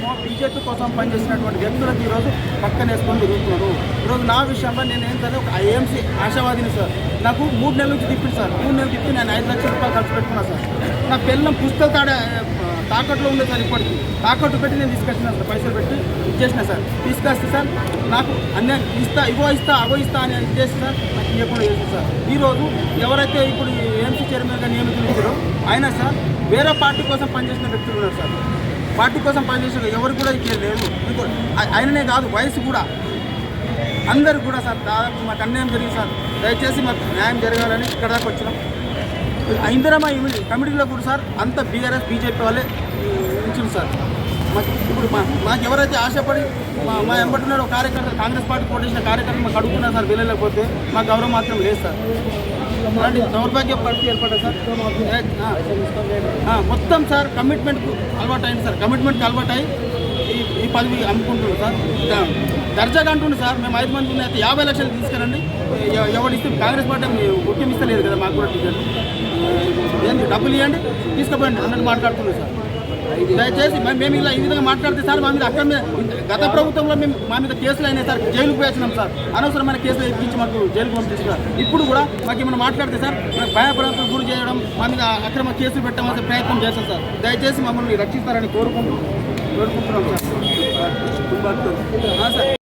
కోసమో బీజేపీ కోసం పనిచేసినటువంటి వ్యక్తులకు ఈరోజు పక్కన వేసుకొని తిరుగుతున్నారు ఈరోజు నా విషయంలో నేను ఏంటంటే ఒక ఐఎంసీ ఆశావాదిని సార్. నాకు మూడు నెలల నుంచి తిప్పింది సార్. మూడు నెలలు తిప్పి నేను ఐదు లక్షల రూపాయలు ఖర్చు పెట్టుకున్నా సార్. నా పిల్లల పుస్తకాలు తాడ తాకట్లో ఉండే సార్ ఇప్పటికి. తాకట్టు పెట్టి నేను తీసుకొచ్చినా సార్ పైసలు పెట్టి ఇచ్చేసిన సార్. తీసుకొస్తే సార్ నాకు అన్నీ ఇస్తా ఇగో ఇస్తా అగో ఇస్తా అని చేసి సార్ నాకు ఇవ్వకుండా చేసి సార్. ఈరోజు ఎవరైతే ఇప్పుడు ఏఎంసీ చైర్మన్గా నియమితులు అయినా సార్ వేరే పార్టీ కోసం పనిచేసిన వ్యక్తులు ఉన్నారు సార్. పార్టీ కోసం పనిచేసిన ఎవరు కూడా ఇక్కడ లేదు ఆయననే కాదు వయసు కూడా. అందరు కూడా సార్ దాదాపు మాకు అన్యాయం జరిగింది సార్. దయచేసి మాకు న్యాయం జరగాలని ఇక్కడ దాకా వచ్చినాం. ఇందిరామా కమిటీలో కూడా సార్ అంత బీఆర్ఎస్ బీజేపీ వాళ్ళే ఉంచింది సార్. మాకు ఇప్పుడు మా మాకు ఎవరైతే ఆశపడి మా మా ఎంబటున్నారో కార్యకర్త కాంగ్రెస్ పార్టీ పోటీసిన కార్యకర్తలు మాకు అడుగుతున్నారు సార్ వెళ్ళలేకపోతే మా గౌరవం మాత్రం లేదు సార్. దౌర్భాగ్య పరిస్థితి ఏర్పడ్డా సార్? మొత్తం సార్ కమిట్మెంట్కు అలవాటు అయింది సార్. కమిట్మెంట్కి అలవాటు అయ్యి ఈ ఈ పదవి అమ్ముకుంటున్నారు సార్. దర్జాగా అంటుండే సార్. మేము ఐదు మంది ఉన్నాయి అయితే యాభై లక్షలు తీసుకురండి. ఎవరు ఇస్తే కాంగ్రెస్ పార్టీ ముఖ్యం ఇస్తలేదు కదా మాకు కూడా టికెట్. ఏంటి డబ్బులు ఇవ్వండి తీసుకుపోయండి. అన్నట్టు మాట్లాడుతున్నాం సార్. దయచేసి మేము ఇలా ఈ విధంగా మాట్లాడితే సార్ మా మీద అక్కడ మీద గత ప్రభుత్వంలో మేము మా మీద కేసులు అయినాయి సార్ జైలుకు పోయొచ్చినాం సార్. అనవసరమైన కేసులు ఎక్కించి మాకు జైలుకు పంపిస్తున్నారు ఇప్పుడు కూడా మాకు ఏమైనా మాట్లాడితే సార్ మాకు భయపడకు గురి చేయడం మా మీద అక్రమ కేసులు పెట్టడం ప్రయత్నం చేస్తాం సార్. దయచేసి మమ్మల్ని రక్షిస్తారని కోరుకుంటున్నాం. కోరుకుంటున్నాం సార్.